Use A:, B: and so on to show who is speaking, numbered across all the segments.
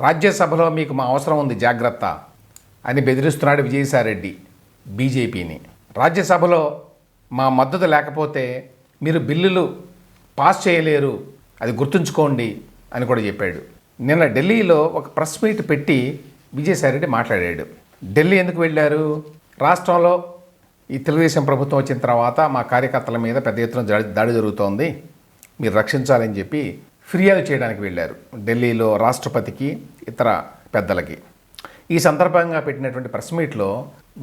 A: రాజ్యసభలో మీకు మా అవసరం ఉంది జాగ్రత్త అని బెదిరిస్తున్నాడు విజయసాయిరెడ్డి బీజేపీని. రాజ్యసభలో మా మద్దతు లేకపోతే మీరు బిల్లులు పాస్ చేయలేరు అది గుర్తుంచుకోండి అని కూడా చెప్పాడు. నిన్న ఢిల్లీలో ఒక ప్రెస్ మీట్ పెట్టి విజయసాయిరెడ్డి మాట్లాడాడు. ఢిల్లీ ఎందుకు వెళ్ళారు? రాష్ట్రంలో ఈ తెలుగుదేశం ప్రభుత్వం వచ్చిన తర్వాత మా కార్యకర్తల మీద పెద్ద ఎత్తున దాడి దాడి జరుగుతోంది. మీరు రక్షించాలని చెప్పి ఫిర్యాదు చేయడానికి వెళ్ళారు. ఢిల్లీలో రాష్ట్రపతికి ఇతర పెద్దలకి. ఈ సందర్భంగా పెట్టినటువంటి ప్రెస్ మీట్లో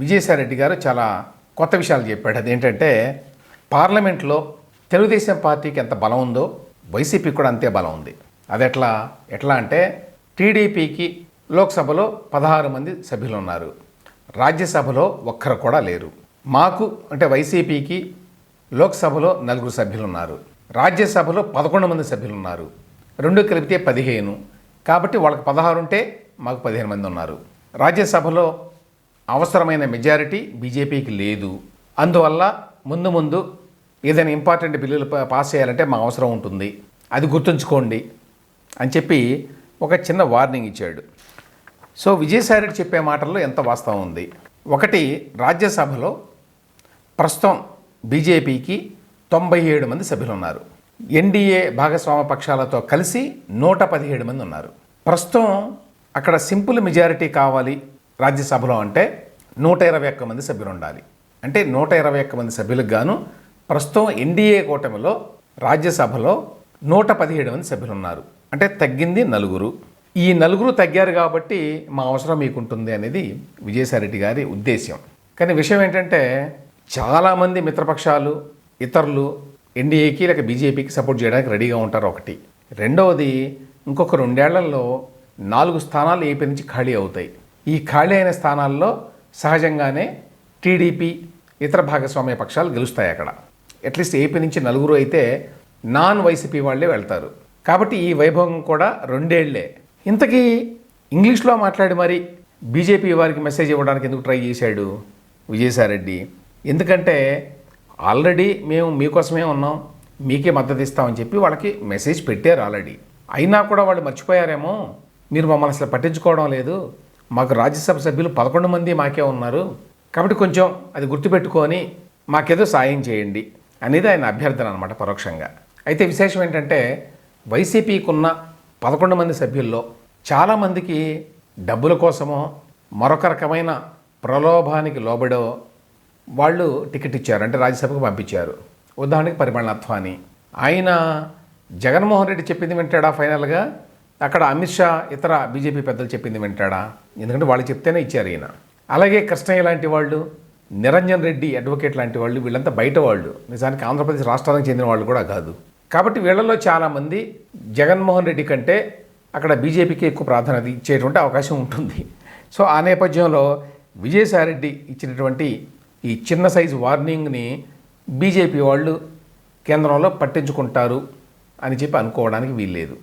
A: విజయసాయిరెడ్డి గారు చాలా కొత్త విషయాలు చెప్పాడు. అదేంటంటే పార్లమెంట్లో తెలుగుదేశం పార్టీకి ఎంత బలం ఉందో వైసీపీకి కూడా అంతే బలం ఉంది. అది ఎట్లా ఎట్లా అంటే టీడీపీకి లోక్సభలో పదహారు మంది సభ్యులు ఉన్నారు రాజ్యసభలో ఒక్కరు కూడా లేరు. మాకు అంటే వైసీపీకి లోక్సభలో నలుగురు సభ్యులు ఉన్నారు రాజ్యసభలో పదకొండు మంది సభ్యులు ఉన్నారు రెండు కలిపితే పదిహేను. కాబట్టి వాళ్ళకి పదహారు ఉంటే మాకు పదిహేను మంది ఉన్నారు. రాజ్యసభలో అవసరమైన మెజారిటీ బీజేపీకి లేదు. అందువల్ల ముందు ముందు ఏదైనా ఇంపార్టెంట్ బిల్లులు పాస్ చేయాలంటే మా అవసరం ఉంటుంది. అది గుర్తుంచుకోండి అని చెప్పి ఒక చిన్న వార్నింగ్ ఇచ్చాడు. సో విజయసాయిరెడ్డి చెప్పే మాటల్లో ఎంత వాస్తవం ఉంది? ఒకటి రాజ్యసభలో ప్రస్తుతం బీజేపీకి తొంభై ఏడు మంది సభ్యులు ఉన్నారు ఎన్డీఏ భాగస్వామ పక్షాలతో కలిసి నూట పదిహేడు మంది ఉన్నారు. ప్రస్తుతం అక్కడ సింపుల్ మెజారిటీ కావాలి రాజ్యసభలో అంటే నూట ఇరవై ఒక్క మంది సభ్యులు ఉండాలి అంటే నూట ఇరవై ఒక్క మంది సభ్యులకు గాను ప్రస్తుతం ఎన్డీఏ కూటమిలో రాజ్యసభలో నూట పదిహేడు మంది సభ్యులు ఉన్నారు అంటే తగ్గింది నలుగురు. ఈ నలుగురు తగ్గారు కాబట్టి మా అవసరం మీకుంటుంది అనేది విజయసాయిరెడ్డి గారి ఉద్దేశ్యం. కానీ విషయం ఏంటంటే చాలామంది మిత్రపక్షాలు ఇతరులు ఎన్డీఏకి లేక బీజేపీకి సపోర్ట్ చేయడానికి రెడీగా ఉంటారు ఒకటి. రెండవది ఇంకొక రెండేళ్ళలో నాలుగు స్థానాలు ఏపీ నుంచి ఖాళీ అవుతాయి. ఈ ఖాళీ అయిన స్థానాల్లో సహజంగానే టీడీపీ ఇతర భాగస్వామ్య పక్షాలు గెలుస్తాయి అక్కడ. అట్లీస్ట్ ఏపీ నుంచి నలుగురు అయితే నాన్ వైసీపీ వాళ్ళే వెళ్తారు. కాబట్టి ఈ వైభవం కూడా రెండేళ్ళే. ఇంతకీ ఇంగ్లీష్లో మాట్లాడి మరి బీజేపీ వారికి మెసేజ్ ఇవ్వడానికి ఎందుకు ట్రై చేశాడు విజయసాయిరెడ్డి? ఎందుకంటే ఆల్రెడీ మేము మీకోసమే ఉన్నాం మీకే మద్దతు ఇస్తామని చెప్పి వాళ్ళకి మెసేజ్ పెట్టారు ఆల్రెడీ. అయినా కూడా వాళ్ళు మర్చిపోయారేమో మీరు మమ్మల్ని అసలు పట్టించుకోవడం లేదు మాకు రాజ్యసభ సభ్యులు పదకొండు మంది మాకే ఉన్నారు కాబట్టి కొంచెం అది గుర్తుపెట్టుకొని మాకేదో సాయం చేయండి అనేది ఆయన అభ్యర్థన అనమాట పరోక్షంగా. అయితే విశేషం ఏంటంటే వైసీపీకి ఉన్న పదకొండు మంది సభ్యుల్లో చాలామందికి డబ్బుల కోసమో మరొక రకమైన ప్రలోభానికి లోబడో వాళ్ళు టికెట్ ఇచ్చారు అంటే రాజ్యసభకు పంపించారు. ఉదాహరణకి పరిమళ అత్వాని ఆయన జగన్మోహన్ రెడ్డి చెప్పింది వింటాడా ఫైనల్గా? అక్కడ అమిత్ షా ఇతర బీజేపీ పెద్దలు చెప్పింది వింటాడా? ఎందుకంటే వాళ్ళు చెప్తేనే ఇచ్చారు ఈయన. అలాగే కృష్ణయ్య లాంటి వాళ్ళు నిరంజన్ రెడ్డి అడ్వకేట్ లాంటి వాళ్ళు వీళ్ళంతా బయట వాళ్ళు. నిజానికి ఆంధ్రప్రదేశ్ రాష్ట్రానికి చెందిన వాళ్ళు కూడా కాదు. కాబట్టి వీళ్ళలో చాలామంది జగన్మోహన్ రెడ్డి కంటే అక్కడ బీజేపీకి ఎక్కువ ప్రాధాన్యత ఇచ్చేటువంటి అవకాశం ఉంటుంది. సో ఆ నేపథ్యంలో విజయసాయిరెడ్డి ఇచ్చినటువంటి ఈ చిన్న సైజు వార్నింగ్ని బీజేపీ వాళ్ళు కేంద్రంలో పట్టించుకుంటారు అని చెప్పి అనుకోవడానికి వీల్లేదు.